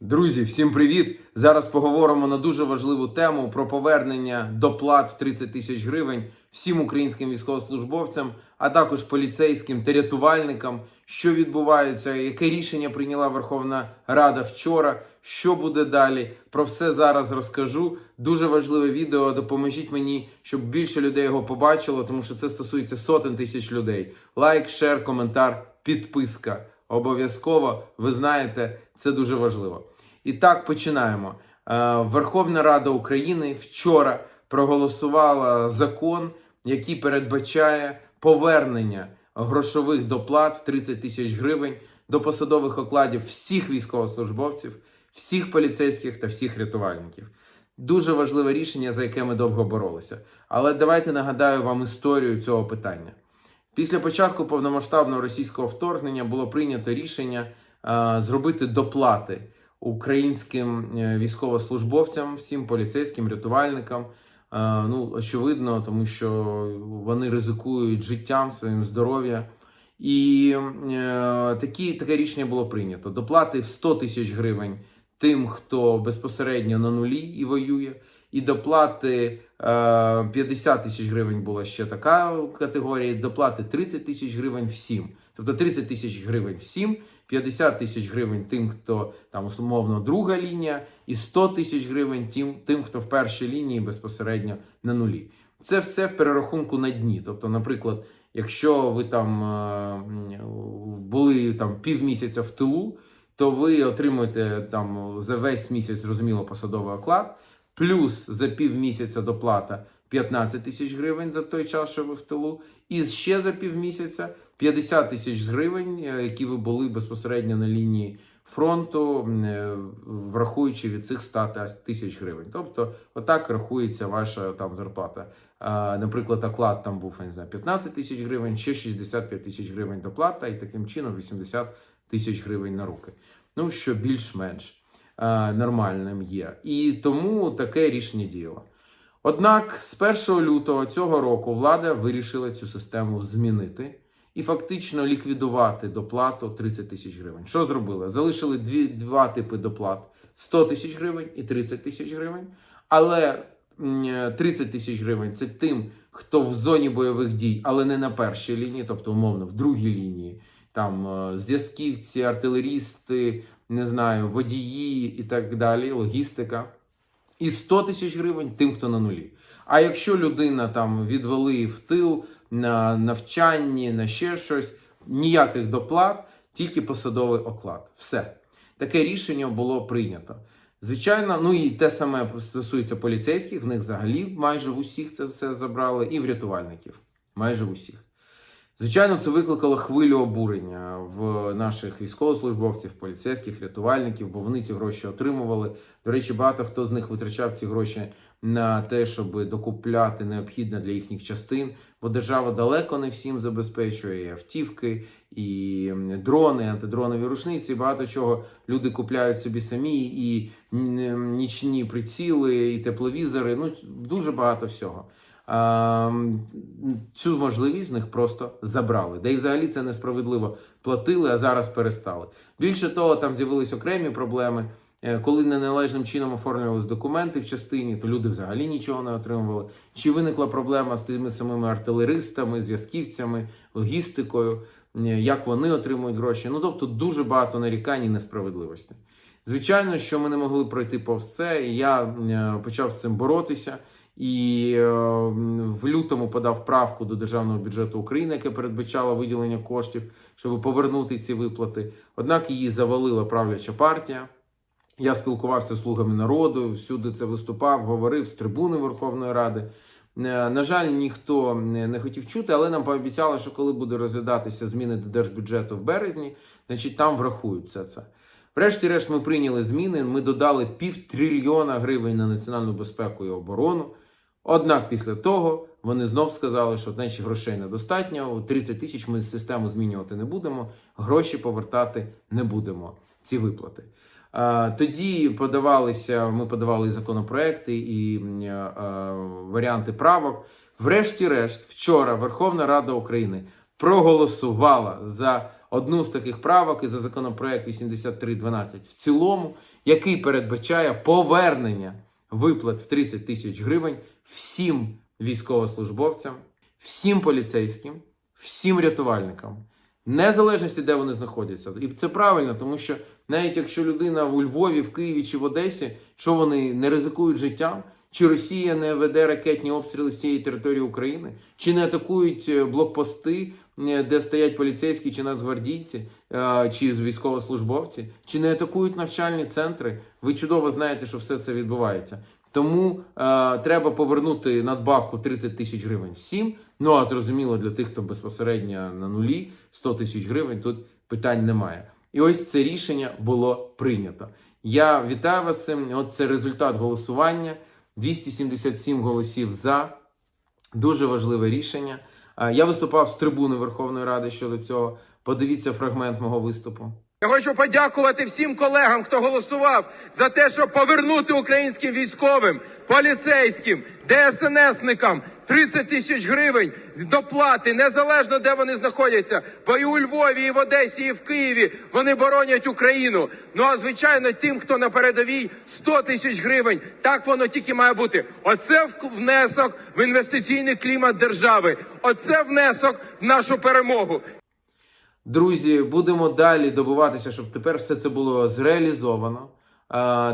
Друзі, всім привіт! Зараз поговоримо на дуже важливу тему про повернення доплат в 30 тисяч гривень всім українським військовослужбовцям, а також поліцейським та рятувальникам, що відбувається, яке рішення прийняла Верховна Рада вчора, що буде далі. Про все зараз розкажу. Дуже важливе відео. Допоможіть мені, щоб більше людей його побачило, тому що це стосується сотень тисяч людей. Лайк, шер, коментар, підписка. Обов'язково, ви знаєте, це дуже важливо. І так починаємо. Е, Верховна Рада України вчора проголосувала закон, який передбачає повернення грошових доплат в 30 тисяч гривень до посадових окладів всіх військовослужбовців, всіх поліцейських та всіх рятувальників. Дуже важливе рішення, за яке ми довго боролися. Але давайте нагадаю вам історію цього питання. Після початку повномасштабного російського вторгнення було прийнято рішення е, зробити доплати українським е, військовослужбовцям, всім поліцейським, рятувальникам. Е, ну, очевидно, тому що вони ризикують життям, своїм здоров'ям. І такі, таке рішення було прийнято: доплати в 100 тисяч гривень тим, хто безпосередньо на нулі і воює, і доплати е, 50 тисяч гривень була ще така категорія, доплати 30 тисяч гривень всім. Тобто 30 тисяч гривень всім, 50 тисяч гривень тим, хто там умовно друга лінія, і 100 тисяч гривень тим, тим, хто в першій лінії безпосередньо на нулі. Це все в перерахунку на дні. Тобто, наприклад, якщо ви там е, були там півмісяця в тилу, то ви отримуєте там за весь місяць зрозуміло посадовий оклад, плюс за півмісяця доплата 15 тисяч гривень за той час, що ви в тилу, і ще за півмісяця 50 тисяч гривень, е, які ви були безпосередньо на лінії фронту, е, врахуючи від цих 100 тисяч гривень. Тобто, отак рахується ваша там зарплата. Наприклад, оклад там був не знаю, 15 тисяч гривень, ще 65 тисяч гривень доплата, і таким чином 80 тисяч гривень на руки. Ну, що більш-менш нормальним є. І тому таке рішення діяло. Однак з 1 лютого цього року влада вирішила цю систему змінити і фактично ліквідувати доплату 30 тисяч гривень. Що зробили? Залишили дві, два типи доплат: 100 тисяч гривень і 30 тисяч гривень. Але 30 тисяч гривень це тим, хто в зоні бойових дій, але не на першій лінії, тобто умовно в другій лінії. Там е, зв'язківці, артилерісти, не знаю, водії і так далі, логістика. І 100 тисяч гривень тим, хто на нулі. А якщо людина там відвели в тил на навчанні, на ще щось, ніяких доплат, тільки посадовий оклад. Все. Таке рішення було прийнято. Звичайно, ну і те саме стосується поліцейських, в них взагалі майже в усіх це все забрали, і в рятувальників. Майже в усіх. Звичайно, це викликало хвилю обурення в наших військовослужбовців, поліцейських, рятувальників, бо вони ці гроші отримували. До речі, багато хто з них витрачав ці гроші на те, щоб докупляти необхідне для їхніх частин, бо держава далеко не всім забезпечує і автівки, і дрони, антидронові рушниці. Багато чого люди купляють собі самі, і нічні приціли, і тепловізори. Ну дуже багато всього. А, Цю можливість в них просто забрали. Де й взагалі це несправедливо платили, а зараз перестали. Більше того, там з'явились окремі проблеми. Е, Коли неналежним чином оформлювались документи в частині, то люди взагалі нічого не отримували. Чи виникла проблема з тими самими артилеристами, зв'язківцями, логістикою, е, як вони отримують гроші? Ну тобто дуже багато нарікань і несправедливості. Звичайно, що ми не могли пройти повз це, і я е, почав з цим боротися. І е, в лютому подав правку до державного бюджету України, яке передбачало виділення коштів, щоб повернути ці виплати. Однак її завалила правляча партія. Я спілкувався з слугами народу, всюди це виступав, говорив з трибуни Верховної Ради. Е, На жаль, ніхто не хотів чути, але нам пообіцяли, що коли буде розглядатися зміни до держбюджету в березні, значить там врахують все це. Врешті-решт, ми прийняли зміни. Ми додали півтрильйона гривень на національну безпеку і оборону. Однак після того вони знов сказали, що значить грошей недостатньо. 30 тисяч ми систему змінювати не будемо, гроші повертати не будемо. Ці виплати. Тоді подавалися, ми подавали законопроекти і варіанти правок. Врешті-решт, вчора Верховна Рада України проголосувала за одну з таких правок і за законопроект 8312 в цілому, який передбачає повернення виплат в 30 тисяч гривень всім військовослужбовцям, всім поліцейським, всім рятувальникам, незалежності, де вони знаходяться. І це правильно, тому що навіть якщо людина у Львові, в Києві чи в Одесі, що вони не ризикують життям, чи Росія не веде ракетні обстріли всієї території України, чи не атакують е, блокпости, е, де стоять поліцейські чи нацгвардійці, е, чи військовослужбовці, чи не атакують навчальні центри. Ви чудово знаєте, що все це відбувається. Тому е, треба повернути надбавку 30 тисяч гривень всім. Ну а зрозуміло, для тих, хто безпосередньо на нулі 100 тисяч гривень, тут питань немає. І ось це рішення було прийнято. Я вітаю вас цим. От це результат голосування. 277 голосів за. Дуже важливе рішення. Е, Я виступав з трибуни Верховної Ради щодо цього. Подивіться фрагмент мого виступу. Я хочу подякувати всім колегам, хто голосував за те, щоб повернути українським військовим, поліцейським, ДСНСникам 30 тисяч гривень доплати, незалежно де вони знаходяться. Бо і у Львові, і в Одесі, і в Києві вони боронять Україну. Ну а звичайно, тим, хто на передовій 100 тисяч гривень. Так воно тільки має бути. Оце внесок в інвестиційний клімат держави. Оце внесок в нашу перемогу. Друзі, будемо далі добиватися, щоб тепер все це було зреалізовано.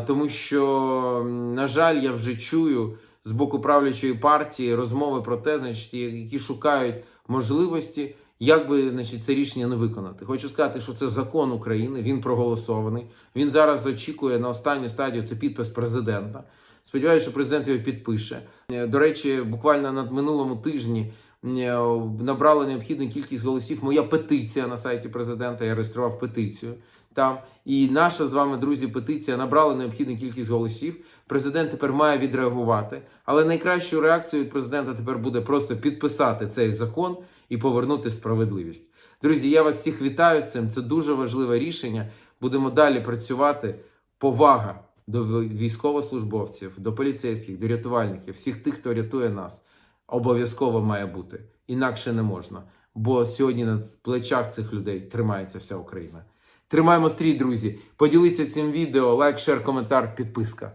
Тому що, на жаль, я вже чую з боку правлячої партії розмови про те, значить, які шукають можливості, як би значить, це рішення не виконати. Хочу сказати, що це закон України, він проголосований. Він зараз очікує на останню стадію це підпис президента. Сподіваюся, що президент його підпише. Е, До речі, буквально на минулому тижні е, набрала необхідну кількість голосів. Моя петиція на сайті президента. Я реєстрував петицію там. І наша з вами, друзі, петиція набрала необхідну кількість голосів. Президент тепер має відреагувати. Але найкращою реакцією від президента тепер буде просто підписати цей закон і повернути справедливість. Друзі, я вас всіх вітаю з цим. Це дуже важливе рішення. Будемо далі працювати. Повага до військовослужбовців, до поліцейських, до рятувальників, всіх тих, хто рятує нас, обов'язково має бути. Інакше не можна. Бо сьогодні на плечах цих людей тримається вся Україна. Тримаємо стрій, друзі. Поділіться цим відео, лайк, шер, коментар, підписка.